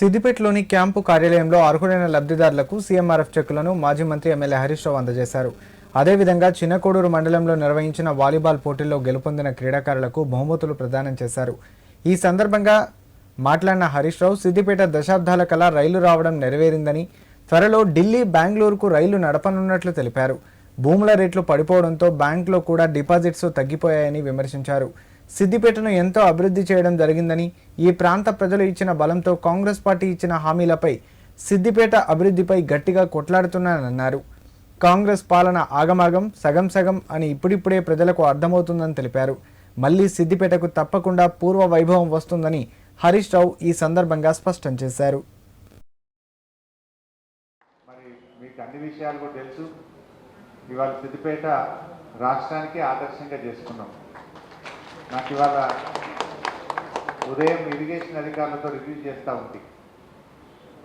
సిద్దిపేటలోని camp కార్యాలయంలో అర్హులైన లబ్ధిదారులకు సీఎంఆర్ఎఫ్ చెక్కులను మాజీ మంత్రి ఎమ్మెల్యే హరీష్ రావు అందజేశారు. అదేవిధంగా చిన్నకోడూరు మండలంలో నిర్వహించిన వాలీబాల్ పోటీల్లో గెలుపొందిన క్రీడాకారులకు బహుమతులు ప్రదానం చేశారు. ఈ సందర్భంగా మాట్లాడిన హరీష్ రావు సిద్దిపేట దశాబ్దాల కల రైలు రావడం నెరవేరిందని త్వరలో ఢిల్లీ బెంగళూరుకు రైలు నడపనున్నట్లు తెలిపారు. భూముల రేట్లు పడిపోవడంతో బ్యాంకులో కూడా డిపాజిట్స్ తగ్గిపోయాయని విమర్శించారు. సిద్దిపేటను ఎంతో అభివృద్ధి చేయడం జరిగిందని ఈ ప్రాంత ప్రజలు ఇచ్చిన బలంతో కాంగ్రెస్ పార్టీ ఇచ్చిన హామీలపై సిద్దిపేట అభివృద్ధిపై గట్టిగా కొట్లాడుతున్నానన్నారు. కాంగ్రెస్ పాలన ఆగమాగం సగం సగం అని ఇప్పుడిప్పుడే ప్రజలకు అర్థమవుతుందని తెలిపారు. మళ్ళీ సిద్దిపేటకు తప్పకుండా పూర్వ వైభవం వస్తుందని హరీష్ రావు ఈ సందర్భంగా స్పష్టం చేశారు. మరి మీకు అన్ని విషయాలు కూడా తెలుసు. ఇవాళ సిద్దిపేట రాష్ట్రానికి ఆదర్శంగా చేసుకున్నాం. నాకు ఇవాళ ఉదయం ఇరిగేషన్ అధికారులతో రివ్యూ చేస్తూ ఉంది.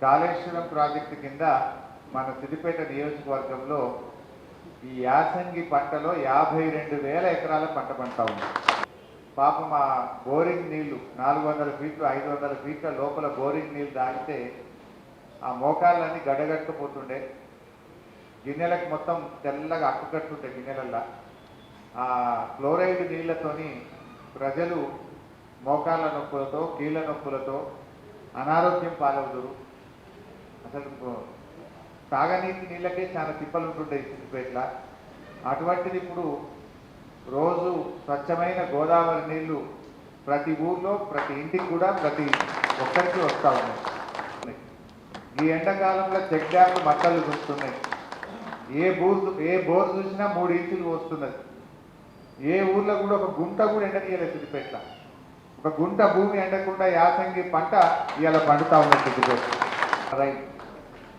కాళేశ్వరం ప్రాజెక్టు కింద మన సిద్దిపేట నియోజకవర్గంలో ఈ యాసంగి పంటలో యాభై రెండు వేల ఎకరాల పంట పండుతా ఉంది. పాపం ఆ బోరింగ్ నీళ్ళు నాలుగు వందల ఫీట్లు ఐదు వందల ఫీట్ల లోపల బోరింగ్ నీళ్ళు దాటితే ఆ మోకాళ్ళన్నీ గడగట్టుకుపోతుండే. గిన్నెలకు మొత్తం తెల్లగా అక్కుకట్టుండే గిన్నెలల్లా. ఆ క్లోరైడ్ నీళ్ళతోని ప్రజలు మోకాళ్ళ నొప్పులతో కీళ్ళ నొప్పులతో అనారోగ్యం పాలవుదురు. అసలు తాగనీటి నీళ్ళకే చాలా తిప్పలు ఉంటుండే సిద్దిపేట్ల. అటువంటిది ఇప్పుడు రోజు స్వచ్ఛమైన గోదావరి నీళ్ళు ప్రతి ఊర్లో ప్రతి ఇంటికి కూడా ప్రతి ఒక్కరికి వస్తూ ఉన్నాయి. ఈ ఎండాకాలంలో చెక్ డ్యామ్లు మట్టలు చూస్తున్నాయి ఏ బోర్ ఏ బోర్ చూసినా మూడు ఇంచులు వస్తున్నది. ఏ ఊర్లో కూడా ఒక గుంట కూడా ఎండనీయలేదు సిద్దిపేట ఒక గుంట భూమి ఎండకుండా యాసంగి పంట ఇవాళ పండుతా ఉన్నది సిద్దిపేట. రైలు.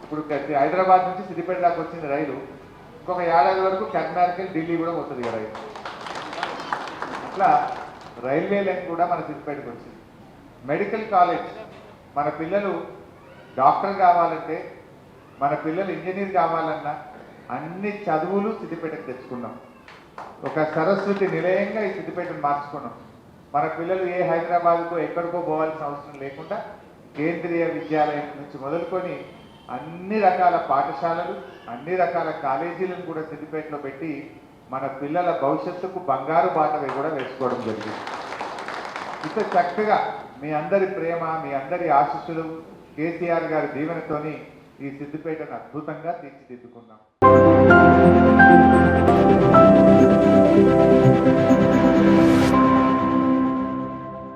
ఇప్పుడు హైదరాబాద్ నుంచి సిద్దిపేట దాకా రైలు. ఇంకొక ఏడాది వరకు కర్ణాటక ఢిల్లీ కూడా వస్తుంది రైలు. అట్లా రైల్వే లైన్ కూడా మన సిద్దిపేటకు వచ్చింది. Medical college. మన పిల్లలు డాక్టర్ కావాలంటే మన పిల్లలు ఇంజనీర్ కావాలన్నా అన్ని చదువులు సిద్దిపేటకు తెచ్చుకున్నాం. ఒక సరస్వతి నిలయంగా ఈ సిద్దిపేటను మార్చుకున్నాం. మన పిల్లలు ఏ హైదరాబాద్కో ఎక్కడికో పోవాల్సిన అవసరం లేకుండా కేంద్రీయ విద్యాలయం నుంచి మొదలుకొని అన్ని రకాల పాఠశాలలు అన్ని రకాల కాలేజీలను కూడా సిద్దిపేటలో పెట్టి మన పిల్లల భవిష్యత్తుకు బంగారు బాటవి కూడా వేసుకోవడం జరిగింది. ఇంత చక్కగా మీ అందరి ప్రేమ మీ అందరి ఆశీస్సులు కేసీఆర్ గారి దీవెనతోని ఈ సిద్దిపేటను అద్భుతంగా తీర్చిదిద్దుకున్నాం.